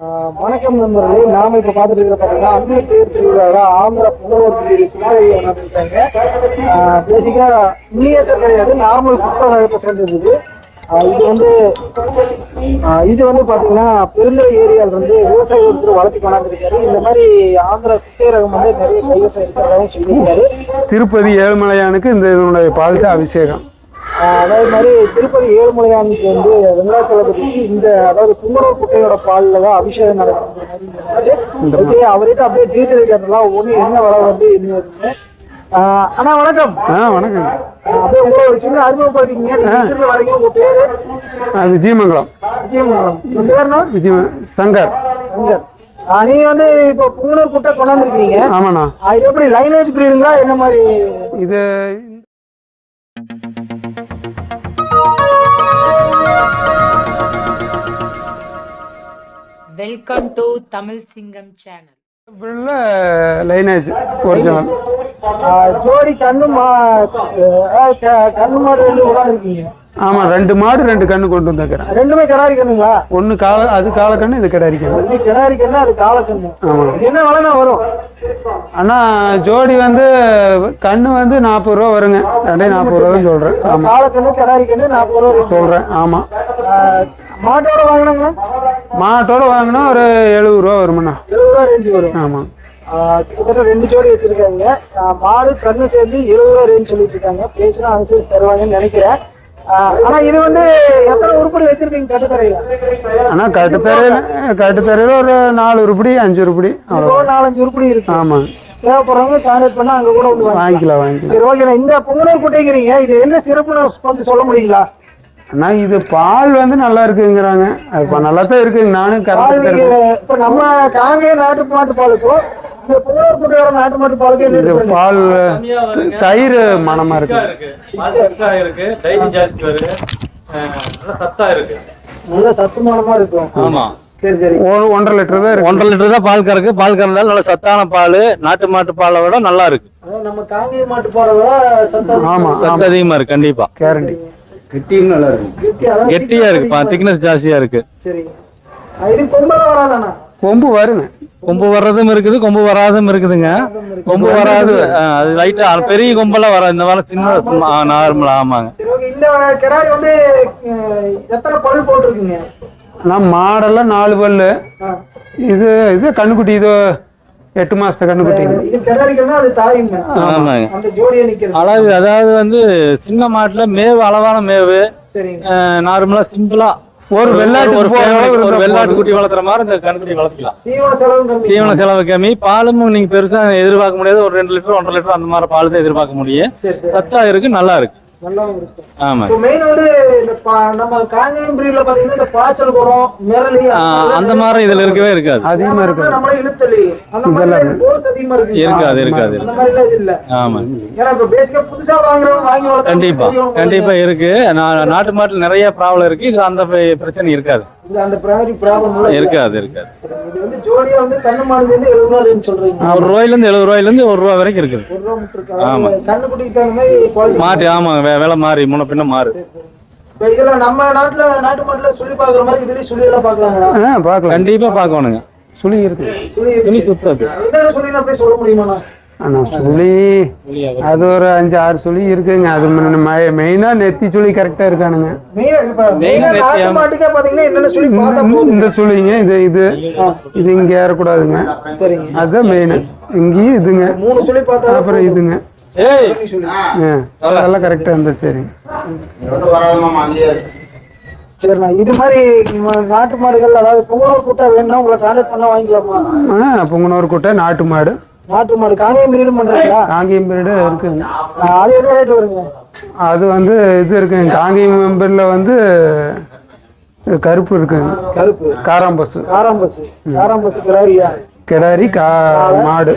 வணக்கம் நண்பர்களே. நாம இப்ப பாத்துட்டு இருக்கிற பாத்தீங்கன்னா அங்கே தேர் திருவிழாவோட ஆந்திரா புகழூர் குதிரையை பேசிக்கா மினியேச்சர் கிடையாது நார்மல் குட்டை ரகத்தை சேர்ந்தது இது. இது வந்து இது வந்து பாத்தீங்கன்னா பெருந்துறை ஏரியால இருந்து விவசாய ஒருத்தர் வளர்த்தி கொண்டாந்துருக்காரு. இந்த மாதிரி ஆந்திரா குட்டை ரகம் வந்து நிறைய கைவசம் இருக்கிறதாகவும் சொல்லியிருக்காரு. திருப்பதி ஏழுமலையானுக்கு இந்த இதனுடைய பால் அபிஷேகம். அதே மாதிரி திருப்பதி ஏழுமலையானுக்கு வந்து வெங்கடாச்சலபதிக்கு இந்த அதாவது கும்பலூர் குட்டையோட பால்ல தான் அபிஷேகம் நடக்குது. ஓகே அவர்கிட்ட அப்படியே டீட்டெயில் கேட்டலாம் ஒண்ணு என்ன விலை வந்து. ஆஹ் அண்ணா வணக்கம். ஆ வணக்கம். அப்படியே உங்களை ஒரு சின்ன எங்கிருந்து வரீங்க? உங்க பேரு? விஜயமங்கலம். விஜயமங்கலம். உங்க பேருனா விஜய சங்கர். சங்கர். நீங்க வந்து இப்போ புங்கனூர் குட்டை கொண்டாந்துருக்கீங்க. ஆமாண்ணா. இது எப்படி லைனேஜ் பிரீடுங்களா என்ன மாதிரி? இது வெல்கம் டு தமிழ் சிங்கம் சேனல் லைனேஜ் ஒரிஜினல் ஜோடி கண்ணு மா ஆஹ் க- கண்ணு மாடு ரெண்டு கொண்டாந்துருக்கீங்க ஆமாம் ரெண்டு மாடு ரெண்டு கண்ணு கொண்டு வந்துக்கிறேன் ரெண்டுமே கிடாரி கண்ணுங்களா ஒன்று கால அது காலக்கண்ணு இது கிடாரி கண்ணு கிடாரி கண்ணு அது கால கண்ணு ஆமாம் என்ன விலைனா வரும்? அண்ணா ஜோடி வந்து கண்ணு வந்து நாற்பது ரூபா வருங்க. ரெண்டே நாற்பது ரூபா தான் சொல்கிறேன் ஆமாம் கால கண்ணு கிடாரி கண்ணு நாற்பது ரூபா ஆமாம் ஆஹ் மாட்டோட வாங்கினாங்களா? மாட்டோட வாங்கினா ஒரு எழுபது ரூபா வருமாண்ணா. எழுபது ரூபா ரேஞ்சு வரும். ஆமாம் கிட்டத்தட்ட ரெண்டு ஜோடி வச்சிருக்காங்க. மாடு கண்ணு சேர்ந்து எழுபது ரூபா ரேஞ்ச் சொல்லிட்டு இருக்காங்க பேசினா அனுசரிச்சு தருவாங்கன்னு நினைக்கிறேன். ஆனா இது வந்து எத்தனை உருப்படி வச்சிருக்கீங்க கட்டுத்தரையில? ஆனால் கட்டுத்தரையில் கட்டுத்தரையில் ஒரு நாலு உருப்படி அஞ்சு உருப்படி நாலஞ்சு உருப்படி இருக்கு. ஆமாங்க தேவைப்படுறவங்க கான்டாக்ட் பண்ணா அங்க கூட. வாங்கிக்கலாம். வாங்கிக்கலாம் சரி ஓகே இந்த பொங்கலூர் குட்டைங்கிறீங்க. இது என்ன சிறப்புன்னு கொஞ்சம் சொல்ல முடியுங்களா? அண்ணா இது பால் வந்து நல்லா இருக்குங்கிறாங்க. அது இப்ப நல்லா தான் இருக்குங்க. நானும் பால் கரெக்டாக இப்ப நம்ம காங்கே நாட்டு மாட்டு பாலுக்கும் இது? பால் தயிர் மனமா இருக்கு. பால் நல்லா சத்தா இருக்கு. நல்ல சத்துமானமா இருக்கும். ஆமா. சரி சரி. ஒரு ஒன்றரை லிட்டர் தான் இருக்கு. ஒன்றரை லிட்டர் தான் பால் கறக்கு. பால் கறந்தாலும் நல்ல சத்தான பால். நாட்டு மாட்டு பாலை விட நல்லா இருக்கு. நம்ம காங்கே மாட்டு சத்தம் ஆமா சத்து அதிகமா இருக்கு. கண்டிப்பா. கேரண்டி கிட்டியும் நல்லா இருக்கும். கெட்டியா இருக்கு. திக்னஸ் ஜாஸ்தியா இருக்கு. சரி. இது கொம்பெல்லாம் வராதாண்ணா? கொம்பு வருங்க. கொம்பு வர்றதும் இருக்குது கொம்பு வராதும் இருக்குதுங்க. கொம்பு வராது. அது லைட்டா பெரிய கொம்பெல்லாம் வராது. இந்த மாதிரி சின்ன நார்மல் ஆமாங்க. இந்த கிடாரி வந்து எத்தனை பல் போட்டிருக்கீங்க? நான் மாடெல்லாம் நாலு பல்லு. இது இது கண்ணுக்குட்டி இது எட்டு மாசத்து கண்ணுக்குட்டிங்க இது கிடாரிக்கன்னா அது தாயுங்க. ஆமாங்க. அந்த ஜோடியா நிக்கிறது அழகு அதாவது வந்து சின்ன மாட்டுல மேவு அளவான மேவு சரிங்க. நார்மலா சிம்பிளா ஒரு வெள்ளாட்டு ஒரு வெள்ளாட்டு. குட்டி வளர்த்துற மாதிரி இந்த கண்ணுக்குட்டி வளர்த்துக்கலாம். தீவன செலவு கம்மி. பாலும் நீங்க பெருசா எதிர்பார்க்க முடியாது. ஒரு ரெண்டு லிட்டர் ஒன்றரை லிட்டர் அந்த மாதிரி பால் தான் எதிர்பார்க்க முடியும். சத்தா இருக்கு நல்லா இருக்கு. நல்லாவும் இருக்கும். ஆமா. இப்போ மெயின் வந்து இந்த பா- நம்ம காங்கேயம் பிரீட்ல பாத்தீங்கன்னா இந்த பாய்ச்சல் குரம் மிரளி ஆஹ் அந்த மாதிரி இதுல இருக்கவே இருக்காது. அதிகமா இருக்கு நம்மளே இழுத்தலி. அந்த மாதிரி டோஸ் அதிகமா இருக்கு இருக்காது இருக்காது அந்த மாதிரி எல்லாம் இது இல்ல. ஆமா. ஏன்னா இப்ப பேசிக்கா புதுசா வாங்குறவங்க வாங்கி வளர்த்தா கண்டிப்பா. இருக்கு. நா- நாட்டு மாட்டுல நிறைய ப்ராப்ளம் இருக்கு. இது அந்த பிரச்சனை இருக்காது. இருக்காது இருக்காது. இது வந்து ஜோடியா வந்து கண்ணு மாடுது வந்து எழுபது ரூபா ரேஞ்ச் சொல்றீங்க. ஒரு ரூபாயில இருந்து எழுபது ரூபாயில இருந்து ஒரு ரூபா வரைக்கும் இருக்குது. ஒரு ரூபா மட்டும் ஆமா. இருக்கு கண்ணு குட்டிக்கு தகுந்த மாதிரி குவாலிட்டி மாட்டு ஆமா வே- விலை மாறி முன்ன பின்ன மாறு. நம்ம நாட்டுல நாட்டு மாட்டுல சொல்லி பாக்குற மாதிரி இதுலயும் சொல்லி எல்லாம் பாக்கலாங்களா ஆ பார்க்கலாம். கண்டிப்பா சுழி இருக்கு. சொல்லி சுத்தது அப்படியே சொல்ல முடியுமாண்ணா ஆனா சுழி அது ஒரு அஞ்சு ஆறு சுழி இருக்குங்க. அது மெயினா நெத்தி சுழி கரெக்டா இருக்கானுங்க. இந்த- சுழிங்க இது இது இது இங்க ஏறக்கூடாதுங்க. சரிங்க. அதுதான் மெயின் இங்கேயும் இதுங்க. அப்புறம் இதுங்க. அதெல்லாம் கரெக்டா இருந்தா சரி. வராதமாமா அங்கேயே இருக்கு. சரிண்ணா இது மாதிரி நாட்டு மாடுகள் அதாவது பொங்கலூர் கூட்டா வேணும்னா உங்களை கான்டாக்ட் பண்ண வாங்கிக்கலாமா? ஆ பொங்கனூர் குட்டை நாட்டு மாடு. நாட்டு மாடு காங்கேயம் பிரீடு பண்றீங்களா? காங்கேயம் பீரியடு இருக்குங்க அது என்ன ரேட் வருங்க? அது வந்து இது இருக்குங்க காங்கேயம் மெம்பரில் வந்து கருப்பு இருக்குங்க கருப்பு. காராம்பசு. காராம்பஸ் காராம்பஸ் கிராரியா கிடாரி கா மாடு.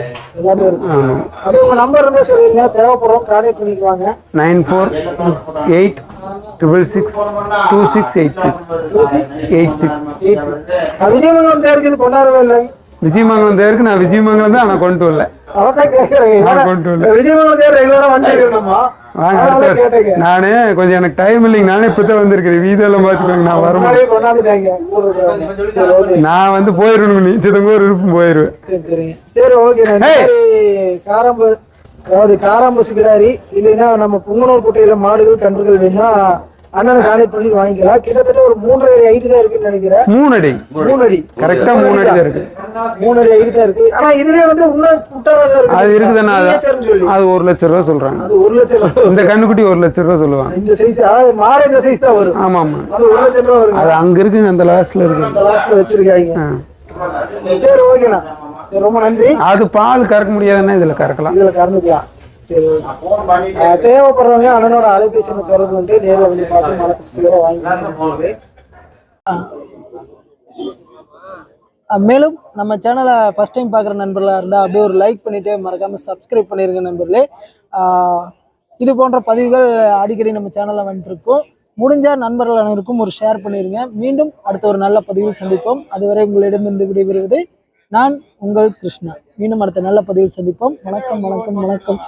ஆமாம் உங்க நம்பர் இருந்தா சொல்லுங்க. தேவைப்படுறோம் கான்டாக்ட் பண்ணிக்குவாங்க nine four eight triple six two six eight six. Eight six. Eight six. Vijayamangalam தேருக்கு இது கொண்டாடவே இல்லை விஜயமங்கலம் தேருக்கு நான் விஜயமங்கலம் தான் ஆனால் கொண்டு வரல நான் கொஞ்சம் எனக்கு டைம் இல்லைங்க. நானே இப்பதான் வந்திருக்கிறேன். வீதெல்லாம் பார்த்துக்கோங்க நான் வர நான் வந்து போயிடணும் நீ சிதங்கூர் இருப்பும் போயிடுவேன். சரி ஓகே காராம்பு அதாவது காராம்பசு கிடாரி இல்லைன்னா நம்ம புங்கனூர் குட்டையில மாடுகள் கன்றுகள் வேணும்னா அண்ணனை கான்டெக்ட் பண்ணி வாங்கிக்கலாம் கிட்டத்தட்ட ஒரு மூன்றரை அடி ஹைட்டு தான் இருக்குன்னு நினைக்கிறேன். மூணு அடி. மூணு அடி கரெக்டா மூணு அடி தான் இருக்கு. மூணு அடி ஹைட்டு தான் இருக்கு. ஆனா இதுலயே வந்து இன்னும் குட்டாரா இருக்கு. அது இருக்குதானே அது ஒரு லட்ச ரூபா சொல்றாங்க. அது ஒரு லட்சம் ரூபா. இந்த கண்ணுக்குட்டி ஒரு லட்ச ரூபா சொல்லுவாங்க. இந்த சைஸ் அதாவது மாடு இந்த சைஸ் தான் வரும். ஆமா ஆமா. அது ஒரு லட்சம் ரூபா வருங்க அது அங்க இருக்குங்க அந்த லாஸ்ட்ல இருக்கு லாஸ்ட்ல வச்சிருக்காங்க. சரி ஓகேண்ணா. ரொம்ப நன்றி. அது பால் கறக்க முடியாதுன்னா இதுல கறக்கலாம். இதுல கறந்துக்கலாம். தேவைப்படுறவங்க அண்ணனோட அலைபேசி தொடர்பு கொண்டு நேரில் வந்து பார்த்து மலை குட்டிகளை வாங்கி மேலும் நம்ம சேனலை ஃபஸ்ட் டைம் பார்க்குற நண்பர்களாக இருந்தால் அப்படியே ஒரு லைக் பண்ணிவிட்டு மறக்காமல் சப்ஸ்கிரைப் பண்ணிருங்க நண்பர்களே. இது போன்ற பதிவுகள் அடிக்கடி நம்ம சேனலில் வந்துட்டுருக்கோம் முடிஞ்சால் நண்பர்கள் அனைவருக்கும் ஒரு ஷேர் பண்ணிடுங்க மீண்டும் அடுத்த ஒரு நல்ல பதிவில் சந்திப்போம். அதுவரை உங்களிடமிருந்து விடைபெறுவது நான் உங்கள் கிருஷ்ணா. மீண்டும் அடுத்த நல்ல பதிவில் சந்திப்போம். வணக்கம் வணக்கம் வணக்கம்.